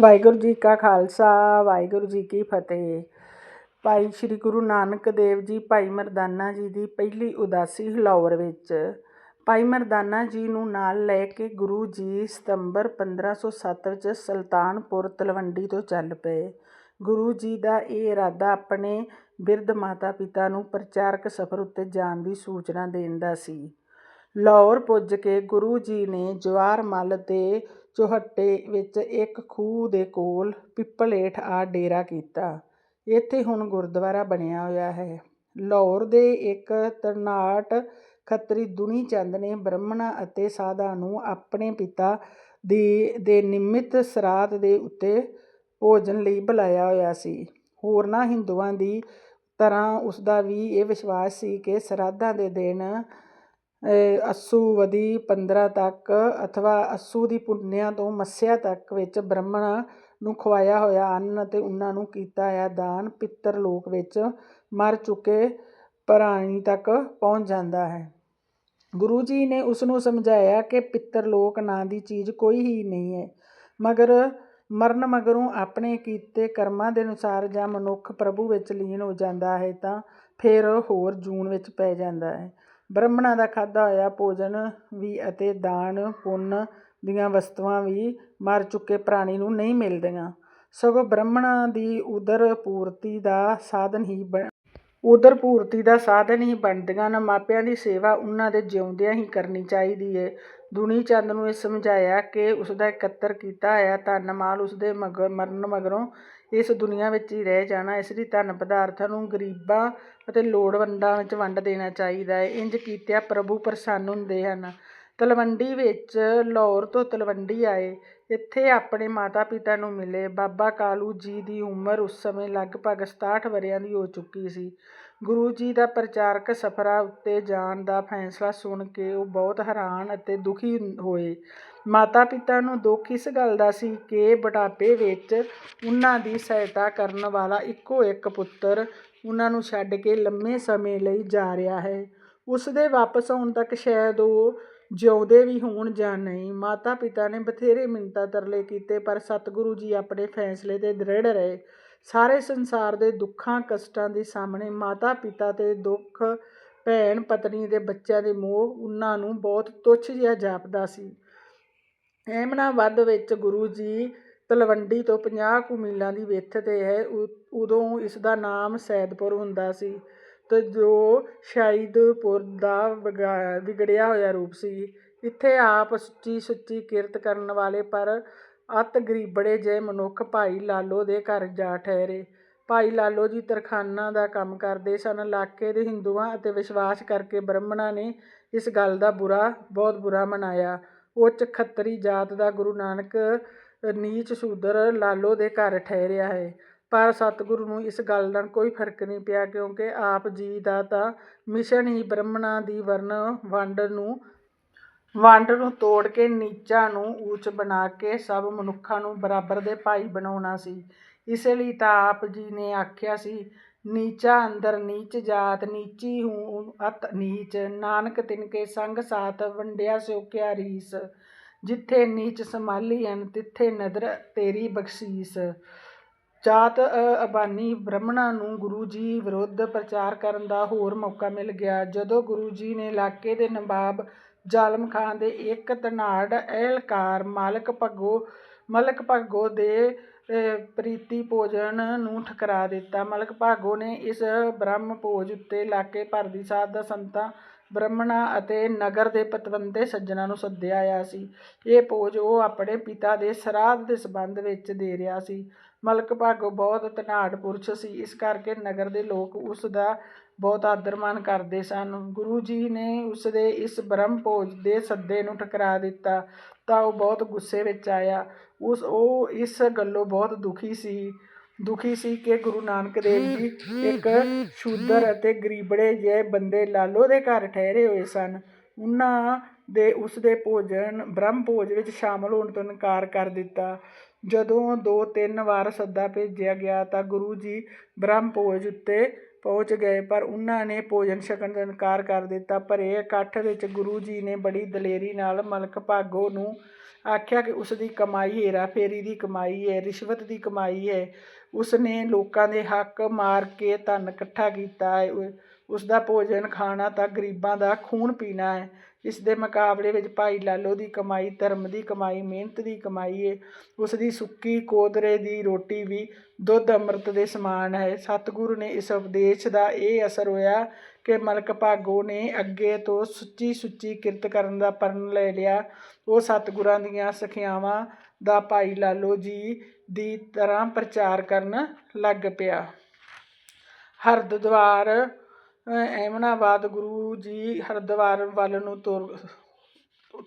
ਵਾਹਿਗੁਰੂ ਜੀ ਕਾ ਖਾਲਸਾ, ਵਾਹਿਗੁਰੂ ਜੀ ਕੀ ਫਤਿਹ। ਭਾਈ ਸ੍ਰੀ ਗੁਰੂ ਨਾਨਕ ਦੇਵ ਜੀ, ਭਾਈ ਮਰਦਾਨਾ ਜੀ ਦੀ ਪਹਿਲੀ ਉਦਾਸੀ ਲਾਹੌਰ ਵਿੱਚ, ਭਾਈ ਮਰਦਾਨਾ ਜੀ ਨੂੰ ਨਾਲ ਲੈ ਕੇ ਗੁਰੂ ਜੀ ਸਤੰਬਰ 1507 ਵਿੱਚ ਸੁਲਤਾਨਪੁਰ, ਤਲਵੰਡੀ ਤੋਂ ਚੱਲ ਪਏ। ਗੁਰੂ ਜੀ ਦਾ ਇਹ ਇਰਾਦਾ ਆਪਣੇ ਬਿਰਧ ਮਾਤਾ ਪਿਤਾ ਨੂੰ ਪ੍ਰਚਾਰਕ ਸਫ਼ਰ ਉੱਤੇ ਜਾਣ ਦੀ ਸੂਚਨਾ ਦੇਣ ਦਾ ਸੀ। ਲਾਹੌਰ ਪੁੱਜ ਕੇ ਗੁਰੂ ਜੀ ਨੇ ਜਵਾਹਰ ਮੱਲ ਦੇ ਚੌਹੱਟੇ ਵਿੱਚ ਇੱਕ ਖੂਹ ਦੇ ਕੋਲ ਪਿੱਪਲ ਹੇਠ ਆ ਡੇਰਾ ਕੀਤਾ। ਇੱਥੇ ਹੁਣ ਗੁਰਦੁਆਰਾ ਬਣਿਆ ਹੋਇਆ ਹੈ। ਲਾਹੌਰ ਦੇ ਇੱਕ ਤਰਨਾਟ ਖੱਤਰੀ ਦੁਨੀ ਚੰਦ ਨੇ ਬ੍ਰਾਹਮਣਾਂ ਅਤੇ ਸਾਧਾ ਨੂੰ ਆਪਣੇ ਪਿਤਾ ਦੀ, ਦੇ ਨਿਮਿਤ ਸਰਾਧ ਦੇ ਉੱਤੇ ਭੋਜਨ ਲਈ ਬੁਲਾਇਆ ਹੋਇਆ ਸੀ। ਹੋਰਨਾਂ ਹਿੰਦੂਆਂ ਦੀ ਤਰ੍ਹਾਂ ਉਸਦਾ ਵੀ ਇਹ ਵਿਸ਼ਵਾਸ ਸੀ ਕਿ ਸਰਾਧਾਂ ਦੇ ਦਿਨ ਅੱਸੂ ਵਦੀ 15 ਤੱਕ ਅਥਵਾ ਅੱਸੂ ਦੀ ਪੁੰਨਿਆ ਤੋਂ ਮੱਸਿਆ ਤੱਕ ਵਿੱਚ ਬ੍ਰਾਹਮਣਾਂ ਨੂੰ ਖਵਾਇਆ ਹੋਇਆ ਅੰਨ ਅਤੇ ਉਹਨਾਂ ਨੂੰ ਕੀਤਾ ਆ ਦਾਨ ਪਿੱਤਰ ਲੋਕ ਵਿੱਚ ਮਰ ਚੁੱਕੇ ਪ੍ਰਾਣੀ ਤੱਕ ਪਹੁੰਚ ਜਾਂਦਾ ਹੈ। ਗੁਰੂ ਜੀ ਨੇ ਉਸ ਨੂੰ ਸਮਝਾਇਆ ਕਿ ਪਿੱਤਰ ਲੋਕ ਨਾਂ ਦੀ ਚੀਜ਼ ਕੋਈ ਹੀ ਨਹੀਂ ਹੈ, ਮਗਰ ਮਰਨ ਮਗਰੋਂ ਆਪਣੇ ਕੀਤੇ ਕਰਮਾਂ ਦੇ ਅਨੁਸਾਰ ਜਾਂ ਮਨੁੱਖ ਪ੍ਰਭੂ ਵਿੱਚ ਲੀਨ ਹੋ ਜਾਂਦਾ ਹੈ ਤਾਂ ਫਿਰ ਹੋਰ ਜੂਨ ਵਿੱਚ ਪੈ ਜਾਂਦਾ ਹੈ। ਬ੍ਰਾਹਮਣਾਂ ਦਾ ਖਾਧਾ ਹੋਇਆ ਭੋਜਨ ਵੀ ਅਤੇ ਦਾਨ, ਪੁੰਨ ਦੀਆਂ ਵਸਤੂਆਂ ਵੀ ਮਰ ਚੁੱਕੇ ਪ੍ਰਾਣੀ ਨੂੰ ਨਹੀਂ ਮਿਲਦੀਆਂ। ਸਗੋਂ ਬ੍ਰਾਹਮਣਾਂ ਦੀ ਉਦਰ ਪੂਰਤੀ ਦਾ ਸਾਧਨ ਹੀ ਉਦਰ ਪੂਰਤੀ ਦਾ ਸਾਧਨ ਹੀ ਬਣਦੀਆਂ ਨਾ। ਮਾਪਿਆਂ ਦੀ ਸੇਵਾ ਉਹਨਾਂ ਦੇ ਜਿਉਂਦਿਆਂ ਹੀ ਕਰਨੀ ਚਾਹੀਦੀ ਹੈ ਦੁਨੀ ਚੰਦ ਨੂੰ ਇਹ ਸਮਝਾਇਆ ਕਿ ਉਸ ਦਾ ਇਕੱਤਰ ਕੀਤਾ ਹੋਇਆ ਧਨ ਮਾਲ ਉਸ ਦੇ ਮਗਰ, ਮਰਨ ਮਗਰੋਂ ਇਸ ਦੁਨੀਆ ਵਿੱਚ ਹੀ ਰਹਿ ਜਾਣਾ, ਇਸ ਲਈ ਧਨ ਪਦਾਰਥਾਂ ਨੂੰ ਗਰੀਬਾਂ ਅਤੇ ਲੋੜਵੰਦਾਂ ਵਿੱਚ ਵੰਡ ਦੇਣਾ ਚਾਹੀਦਾ ਹੈ। ਇੰਜ ਕੀਤਿਆਂ ਪ੍ਰਭੂ ਪ੍ਰਸੰਨ ਹੁੰਦੇ ਹਨ। ਤਲਵੰਡੀ ਵਿੱਚ ਲਾਹੌਰ ਤੋਂ ਤਲਵੰਡੀ ਆਏ। ਇੱਥੇ ਆਪਣੇ ਮਾਤਾ ਪਿਤਾ ਨੂੰ ਮਿਲੇ। ਬਾਬਾ ਕਾਲੂ ਜੀ ਦੀ ਉਮਰ ਉਸ ਸਮੇਂ ਲਗਭਗ 67 ਵਰ੍ਹਿਆਂ ਦੀ ਹੋ ਚੁੱਕੀ ਸੀ। ਗੁਰੂ ਜੀ ਦਾ ਪ੍ਰਚਾਰਕ ਸਫ਼ਰਾਂ ਉੱਤੇ ਜਾਣ ਦਾ ਫੈਸਲਾ ਸੁਣ ਕੇ ਉਹ ਬਹੁਤ ਹੈਰਾਨ ਅਤੇ ਦੁਖੀ ਹੋਏ। ਮਾਤਾ ਪਿਤਾ ਨੂੰ ਦੁੱਖ ਇਸ ਗੱਲ ਦਾ ਸੀ ਕਿ ਬੁਢਾਪੇ ਵਿੱਚ ਉਹਨਾਂ ਦੀ ਸਹਾਇਤਾ ਕਰਨ ਵਾਲਾ ਇੱਕੋ ਇੱਕ ਪੁੱਤਰ ਉਹਨਾਂ ਨੂੰ ਛੱਡ ਕੇ ਲੰਮੇ ਸਮੇਂ ਲਈ ਜਾ ਰਿਹਾ ਹੈ। ਉਸ ਦੇ ਵਾਪਸ ਆਉਣ ਤੱਕ ਸ਼ਾਇਦ ਉਹ ਜਿਉਂਦੇ ਵੀ ਹੋਣ ਜਾਂ ਨਹੀਂ ਮਾਤਾ ਪਿਤਾ ਨੇ ਬਥੇਰੇ ਮਿੰਨਤਾਂ ਤਰਲੇ ਕੀਤੇ, ਪਰ ਸਤਿਗੁਰੂ ਜੀ ਆਪਣੇ ਫੈਸਲੇ ਤੇ ਦ੍ਰਿੜ ਰਹੇ। ਸਾਰੇ ਸੰਸਾਰ ਦੇ ਦੁੱਖਾਂ, ਕਸ਼ਟਾਂ ਦੇ ਸਾਹਮਣੇ ਮਾਤਾ ਪਿਤਾ ਤੇ ਦੁੱਖ, ਭੈਣ, ਪਤਨੀ ਦੇ ਬੱਚਿਆਂ ਦੇ ਮੋਹ ਉਹਨਾਂ ਨੂੰ ਬਹੁਤ ਤੁੱਛ ਜਿਹਾ ਜਾਪਦਾ ਸੀ। ਐਮਨਾਬਾਦ ਵਿੱਚ ਗੁਰੂ ਜੀ ਤਲਵੰਡੀ ਤੋਂ 50 ਕੁ ਮੀਲਾਂ ਦੀ ਵਿੱਥ ਤੇ ਹੈ ਉਦੋਂ ਇਸ ਦਾ ਨਾਮ ਸੈਦਪੁਰ ਹੁੰਦਾ ਸੀ। ਤੇ ਜੋ ਸ਼ਾਇਦਪੁਰ ਦਾ ਵਿਗਾ, ਵਿਗੜਿਆ ਹੋਇਆ ਰੂਪ ਸੀ। ਇੱਥੇ ਆਪ ਸੁੱਚੀ ਸੁੱਚੀ ਕਿਰਤ ਕਰਨ ਵਾਲੇ ਪਰ ਅੱਤ ਗਰੀਬੜੇ ਜਿਹੇ ਮਨੁੱਖ ਭਾਈ ਲਾਲੋ ਦੇ ਘਰ ਜਾ ਠਹਿਰੇ। ਭਾਈ ਲਾਲੋ ਜੀ ਤਰਖਾਨਾਂ ਦਾ ਕੰਮ ਕਰਦੇ ਸਨ। ਇਲਾਕੇ ਦੇ ਹਿੰਦੂਆਂ ਅਤੇ ਵਿਸ਼ਵਾਸ ਕਰਕੇ ਬ੍ਰਾਹਮਣਾਂ ਨੇ ਇਸ ਗੱਲ ਦਾ ਬੁਰਾ, ਬਹੁਤ ਬੁਰਾ ਮਨਾਇਆ। ਉੱਚ ਖੱਤਰੀ ਜਾਤ ਦਾ ਗੁਰੂ ਨਾਨਕ, ਨੀਚ ਸ਼ੂਦਰ ਲਾਲੋ ਦੇ ਘਰ ਠਹਿਰਿਆ ਹੈ। ਪਰ ਸਤਿਗੁਰੂ ਨੂੰ ਇਸ ਗੱਲ ਨਾਲ ਕੋਈ ਫ਼ਰਕ ਨਹੀਂ ਪਿਆ ਕਿਉਂਕਿ ਆਪ ਜੀ ਦਾ ਤਾਂ ਮਿਸ਼ਨ ਹੀ ਬ੍ਰਾਹਮਣਾਂ ਦੀ ਵਰਨ ਵੰਡ ਨੂੰ ਵੰਡ ਨੂੰ ਤੋੜ ਕੇ ਨੀਚਾਂ ਨੂੰ ਉੱਚ ਬਣਾ ਕੇ ਸਭ ਮਨੁੱਖਾਂ ਨੂੰ ਬਰਾਬਰ ਦੇ ਭਾਈ ਬਣਾਉਣਾ ਸੀ। ਇਸੇ ਲਈ ਤਾਂ ਆਪ ਜੀ ਨੇ ਆਖਿਆ ਸੀ, ਨੀਚਾ ਅੰਦਰ ਨੀਚ ਜਾਤ ਨੀਚੀ ਹੂੰ ਅਤ ਨੀਚ, ਨਾਨਕ ਤਿਨਕੇ ਸੰਗ ਸਾਥ ਵੰਡਿਆ ਸਿਓ ਕਿਆ ਰੀਸ, ਜਿੱਥੇ ਨੀਚ ਸੰਭਾਲੀ ਹਨ ਤਿੱਥੇ ਨਦਰ ਤੇਰੀ ਬਖਸ਼ੀਸ। ਜਾਤ ਅਬਾਨੀ ਬ੍ਰਾਹਮਣਾਂ ਨੂੰ ਗੁਰੂ ਜੀ ਵਿਰੁੱਧ ਪ੍ਰਚਾਰ ਕਰਨ ਦਾ ਹੋਰ ਮੌਕਾ ਮਿਲ ਗਿਆ। ਜਦੋਂ ਗੁਰੂ ਜੀ ਨੇ ਇਲਾਕੇ ਦੇ ਨਵਾਬ ਜ਼ਾਲਮ ਖਾਨ ਦੇ ਇੱਕ ਧਨਾੜ ਅਹਿਲਕਾਰ ਮਾਲਕ ਭੱਗੋ, ਮਲਕ ਭਾਗੋ ਦੇ ਪ੍ਰੀਤੀ ਭੋਜਨ ਨੂੰ ਠਕਰਾ ਦਿੱਤਾ। ਮਲਕ ਭਾਗੋ ਨੇ ਇਸ ਬ੍ਰਹਮ ਭੋਜ ਉੱਤੇ ਇਲਾਕੇ ਭਰ ਦੀ ਸਾਧ ਸੰਤਾਂ ਬ੍ਰਾਹਮਣਾਂ ਅਤੇ ਨਗਰ ਦੇ ਪਤਵੰਤੇ ਸੱਜਣਾਂ ਨੂੰ ਸੱਦਿਆ ਆਇਆ ਸੀ। ਇਹ ਭੋਜ ਉਹ ਆਪਣੇ ਪਿਤਾ ਦੇ ਸਰਾਧ ਦੇ ਸੰਬੰਧ ਵਿੱਚ ਦੇ ਰਿਹਾ ਸੀ। ਮਲਕ ਭਾਗੋ ਬਹੁਤ ਧਨਾੜ ਪੁਰਸ਼ ਸੀ। ਇਸ ਕਰਕੇ ਨਗਰ ਦੇ ਲੋਕ ਉਸ ਦਾ ਬਹੁਤ ਆਦਰ ਮਾਨ ਕਰਦੇ ਸਨ। ਗੁਰੂ ਜੀ ਨੇ ਉਸ ਦੇ ਇਸ ਬ੍ਰਹਮ ਭੋਜ ਦੇ ਸੱਦੇ ਨੂੰ ਠਕਰਾ ਦਿੱਤਾ ਤਾਂ ਉਹ ਬਹੁਤ ਗੁੱਸੇ ਵਿੱਚ ਆਇਆ। ਉਸ, ਉਹ ਇਸ ਗੱਲੋਂ ਬਹੁਤ ਦੁਖੀ ਸੀ। ਦੁਖੀ ਸੀ ਕਿ ਗੁਰੂ ਨਾਨਕ ਦੇਵ ਜੀ ਇੱਕ ਸ਼ੂਦਰ ਅਤੇ ਗਰੀਬੜੇ ਜਿਹੇ ਬੰਦੇ ਲਾਲੋ ਦੇ ਘਰ ਠਹਿਰੇ ਹੋਏ ਸਨ। ਉਹਨਾਂ ਦੇ ਉਸ ਦੇ ਭੋਜਨ ਬ੍ਰਹਮ ਭੋਜ ਵਿੱਚ ਸ਼ਾਮਲ ਹੋਣ ਤੋਂ ਇਨਕਾਰ ਕਰ ਦਿੱਤਾ। ਜਦੋਂ ਦੋ ਤਿੰਨ ਵਾਰ ਸੱਦਾ ਭੇਜਿਆ ਗਿਆ ਤਾਂ ਗੁਰੂ ਜੀ ਬ੍ਰਹਮਭੋਜ ਉੱਤੇ ਪਹੁੰਚ ਗਏ, ਪਰ ਉਹਨਾਂ ਨੇ ਭੋਜਨ ਛਕਣ ਦਾ ਇਨਕਾਰ ਕਰ ਦਿੱਤਾ। ਭਰੇ ਇਕੱਠ ਵਿੱਚ ਗੁਰੂ ਜੀ ਨੇ ਬੜੀ ਦਲੇਰੀ ਨਾਲ ਮਲਕ ਭਾਗੋ ਨੂੰ ਆਖਿਆ ਕਿ ਉਸ ਦੀ ਕਮਾਈ ਹੇਰਾ ਫੇਰੀ ਦੀ ਕਮਾਈ ਹੈ, ਰਿਸ਼ਵਤ ਦੀ ਕਮਾਈ ਹੈ। ਉਸ ਨੇ ਲੋਕਾਂ ਦੇ ਹੱਕ ਮਾਰ ਕੇ ਧਨ ਇਕੱਠਾ ਕੀਤਾ ਹੈ। ਉਸ ਦਾ ਭੋਜਨ ਖਾਣਾ ਤਾਂ ਗਰੀਬਾਂ ਦਾ ਖੂਨ ਪੀਣਾ ਹੈ। ਇਸ ਦੇ ਮੁਕਾਬਲੇ ਵਿੱਚ ਭਾਈ ਲਾਲੋ ਦੀ ਕਮਾਈ, ਧਰਮ ਦੀ ਕਮਾਈ, ਮਿਹਨਤ ਦੀ ਕਮਾਈ ਹੈ ਉਸ ਦੀ ਸੁੱਕੀ ਕੋਦਰੇ ਦੀ ਰੋਟੀ ਵੀ ਦੁੱਧ ਅੰਮ੍ਰਿਤ ਦੇ ਸਮਾਨ ਹੈ। ਸਤਿਗੁਰੂ ਨੇ ਇਸ ਉਪਦੇਸ਼ ਦਾ ਇਹ ਅਸਰ ਹੋਇਆ ਕਿ ਮਲਕ ਭਾਗੋ ਨੇ ਅੱਗੇ ਤੋਂ ਸੁੱਚੀ ਸੁੱਚੀ ਕਿਰਤ ਕਰਨ ਦਾ ਪਰਨ ਲੈ ਲਿਆ। ਉਹ ਸਤਿਗੁਰਾਂ ਦੀਆਂ ਸਿੱਖਿਆਵਾਂ ਦਾ ਭਾਈ ਲਾਲੋ ਜੀ ਦੀ ਤਰ੍ਹਾਂ ਪ੍ਰਚਾਰ ਕਰਨ ਲੱਗ ਪਿਆ। ਹਰਿਦੁਆਰ ਐਮਨਾਬਾਦ ਗੁਰੂ ਜੀ ਹਰਿਦੁਆਰ ਵੱਲ ਨੂੰ ਤੁਰ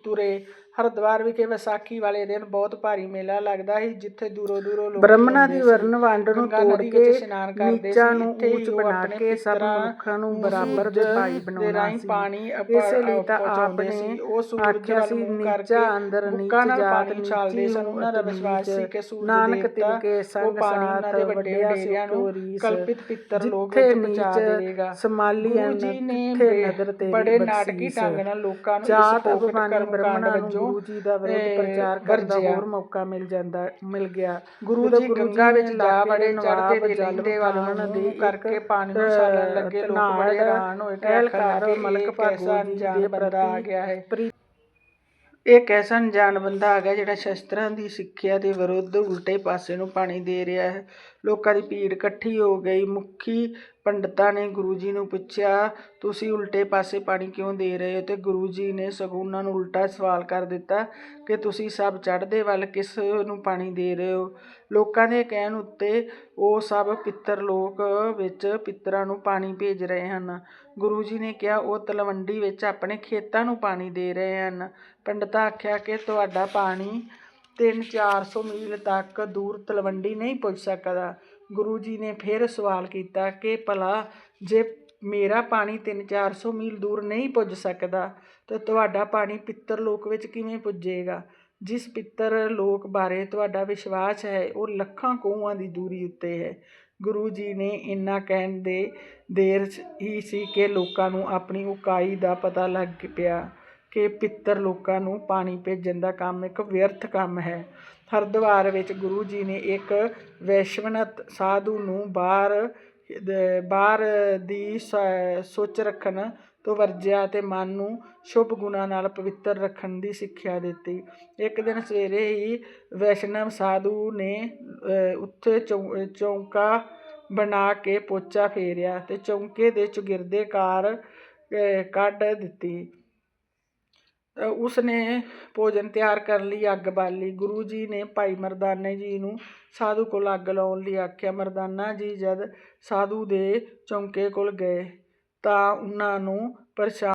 ਤੁਰੇ। ਹਰਿਦੁਆਰ ਵਿਖੇ ਵਿਸਾਖੀ ਵਾਲੇ ਦਿਨ ਬਹੁਤ ਭਾਰੀ ਮੇਲਾ ਲੱਗਦਾ ਸੀ ਜਿੱਥੇ ਦੂਰੋਂ ਦੂਰੋਂ ਲੋਕ ਬ੍ਰਹਮਣਾ ਦੀ ਵਰਨ ਵੰਡ ਨੂੰ ਤੋੜ ਕੇ ਇਸ਼ਨਾਨ ਕਰਦੇ ਸੀ। ਇੱਥੇ ਉੱਚ ਬਣਾ ਕੇ ਸਭ ਮਨੁੱਖਾਂ ਨੂੰ ਬਰਾਬਰ ਦੇ ਭਾਈ ਬਣਾਉਣਾ ਰਾਹੀਂ ਸੀ ਪਾਣੀ ਇਸੇ ਲਈ ਤਾਂ ਆਪ। ਨੇ ਉਹ ਸੂਰਜ ਵੱਲ ਮੂੰਹ ਕਰਕੇ ਅੰਦਰ ਨੀਚ ਪਾਣੀ ਉਛਾਲਦੇ ਸਨ ਉਹਨਾਂ ਦਾ ਵਿਸ਼ਵਾਸ ਸੀ ਕਿ ਸੂਰਜ ਨਾਨਕ ਉਹ ਸੰਗ ਸਾਥ ਵੱਡੇ ਵਡੇਰਿਆਂ ਨੂੰ ਕਲਪਿਤ ਪਿੱਤਰ ਲੋਕ ਵਿੱਚ ਪਹੁੰਚਾ ਦੇਵੇਗਾ ਜੀ ਨੇ ਨਦਰ ਬੜੇ। ਨਾਟਕੀ ਢੰਗ ਨਾਲ ਲੋਕਾਂ ਨੂੰ ਇਸ ਅਭਿਮਾਨੀ ਕਰਮ ਕਾਂਡ ਵਜੋਂ ਗੁਰੂ ਜੀ ਦਾ ਵਿਰੋਧ ਪ੍ਰਚਾਰ ਕਰਨ ਦਾ। ਹੋਰ ਮੌਕਾ ਮਿਲ ਜਾਂਦਾ ਮਿਲ ਗਿਆ। ਗੁਰੂ ਜੀ ਗੰਗਾ ਵਿੱਚ ਜਾ ਬੜੇ ਦੇ ਚੜ੍ਹਦੇ ਨਵਾਬ ਦੇ ਲਹਿੰਦੇ ਵੱਲ ਖਾਨ ਨੂੰ ਦੇ ਕਰਕੇ ਪਾਣੀ ਨੂੰ ਛਾਲਣ ਲੱਗੇ ਲੋਕ ਬੜੇ ਹੈਰਾਨ ਹੋਏ ਕਿ ਅਹਿਲ ਆਖਣ ਕਾਰ ਲੱਗੇ ਮਲਕ ਭਾਗੋ ਜੀ ਦੇ ਬੰਦਾ ਆ ਗਿਆ ਹੈ। ਇਹ ਕੈਸਾ ਅਣਜਾਣ ਬੰਦਾ ਆ ਗਿਆ ਜਿਹੜਾ ਸ਼ਸਤਰਾਂ ਦੀ ਸਿੱਖਿਆ ਦੇ ਵਿਰੁੱਧ ਉਲਟੇ ਪਾਸੇ ਨੂੰ ਪਾਣੀ ਦੇ ਰਿਹਾ ਹੈ। ਲੋਕਾਂ ਦੀ ਭੀੜ ਇਕੱਠੀ ਹੋ ਗਈ। ਮੁਖੀ ਪੰਡਤਾਂ ਨੇ ਗੁਰੂ ਜੀ ਨੂੰ ਪੁੱਛਿਆ, ਤੁਸੀਂ ਉਲਟੇ ਪਾਸੇ ਪਾਣੀ ਕਿਉਂ ਦੇ ਰਹੇ ਹੋ? ਤੇ ਗੁਰੂ ਜੀ ਨੇ ਸਗੋਂ ਉਹਨਾਂ ਨੂੰ ਉਲਟਾ ਸਵਾਲ ਕਰ ਦਿੱਤਾ ਕਿ, ਤੁਸੀਂ ਸਭ ਚੜ੍ਹਦੇ ਵੱਲ ਕਿਸ ਨੂੰ ਪਾਣੀ ਦੇ ਰਹੇ ਹੋ? ਲੋਕਾਂ ਦੇ ਕਹਿਣ ਉੱਤੇ ਉਹ ਸਭ ਪਿੱਤਰ ਲੋਕ ਵਿੱਚ ਪਿੱਤਰਾਂ ਨੂੰ ਪਾਣੀ ਭੇਜ ਰਹੇ ਹਨ। ਗੁਰੂ ਜੀ ਨੇ ਕਿਹਾ, ਉਹ ਤਲਵੰਡੀ ਵਿੱਚ ਆਪਣੇ ਖੇਤਾਂ ਨੂੰ ਪਾਣੀ ਦੇ ਰਹੇ ਹਨ। ਪੰਡਤਾਂ ਆਖਿਆ ਕਿ, ਤੁਹਾਡਾ ਪਾਣੀ ਤਿੰਨ ਚਾਰ ਸੌ ਮੀਲ ਤੱਕ ਦੂਰ ਤਲਵੰਡੀ ਨਹੀਂ ਪੁੱਜ ਸਕਦਾ। ਗੁਰੂ ਜੀ ਨੇ ਫਿਰ ਸਵਾਲ ਕੀਤਾ ਕਿ ਭਲਾ ਜੇ ਮੇਰਾ ਪਾਣੀ ਤਿੰਨ ਚਾਰ ਸੌ ਮੀਲ ਦੂਰ ਨਹੀਂ ਪੁੱਜ ਸਕਦਾ, ਤਾਂ ਤੁਹਾਡਾ ਪਾਣੀ ਪਿੱਤਰ ਲੋਕ ਵਿੱਚ ਕਿਵੇਂ ਪੁੱਜੇਗਾ? ਜਿਸ ਪਿੱਤਰ ਲੋਕ ਬਾਰੇ ਤੁਹਾਡਾ ਵਿਸ਼ਵਾਸ ਹੈ, ਉਹ ਲੱਖਾਂ ਕੋਹਾਂ ਦੀ ਦੂਰੀ ਉੱਤੇ ਹੈ। ਗੁਰੂ ਜੀ ਨੇ ਇੰਨਾ ਕਹਿਣ ਦੇ ਦੇਰ ਹੀ ਸੀ ਕਿ ਲੋਕਾਂ ਨੂੰ ਆਪਣੀ ਉਕਾਈ ਦਾ ਪਤਾ ਲੱਗ ਪਿਆ। ਕਿ ਪਿੱਤਰ ਲੋਕਾਂ ਨੂੰ ਪਾਣੀ ਭੇਜਣ ਦਾ ਕੰਮ ਇੱਕ ਵਿਅਰਥ ਕੰਮ ਹੈ। ਹਰਿਦੁਆਰ ਵਿੱਚ ਗੁਰੂ ਜੀ ਨੇ ਇੱਕ ਵੈਸ਼ਵਨਤ ਸਾਧੂ ਨੂੰ ਬਾਹਰ ਬਾਹਰ ਦੀ ਸ- ਸੋਚ ਰੱਖਣ ਤੋਂ ਵਰਜਿਆ ਤੇ ਮਨ ਨੂੰ ਸ਼ੁਭ ਗੁਣਾਂ ਨਾਲ ਪਵਿੱਤਰ ਰੱਖਣ ਦੀ ਸਿੱਖਿਆ ਦਿੱਤੀ। ਇੱਕ ਦਿਨ ਸਵੇਰੇ ਹੀ ਵੈਸ਼ਨਵ ਸਾਧੂ ਨੇ ਉੱਥੇ ਚੌ- ਚੌਂਕਾ ਬਣਾ ਕੇ ਪੋਚਾ ਫੇਰਿਆ ਤੇ ਚੌਂਕੇ ਦੇ ਚੁਗਿਰਦੇ ਕਾਰ ਕੱਢ ਦਿੱਤੀ। ਉਸ ਨੇ ਭੋਜਨ ਤਿਆਰ ਕਰਨ ਲਈ, ਅੱਗ ਬਾਲੀ ਗੁਰੂ ਜੀ ਨੇ ਭਾਈ ਮਰਦਾਨੇ ਜੀ ਨੂੰ ਸਾਧੂ ਕੋਲ ਅੱਗ ਲਾਉਣ ਲਈ ਆਖਿਆ, ਮਰਦਾਨਾ ਜੀ, ਜਦ ਸਾਧੂ ਦੇ ਚੌਂਕੇ ਕੋਲ ਗਏ ਤਾਂ ਉਹਨਾਂ ਨੂੰ ਪਰੇਸ਼ਾਨ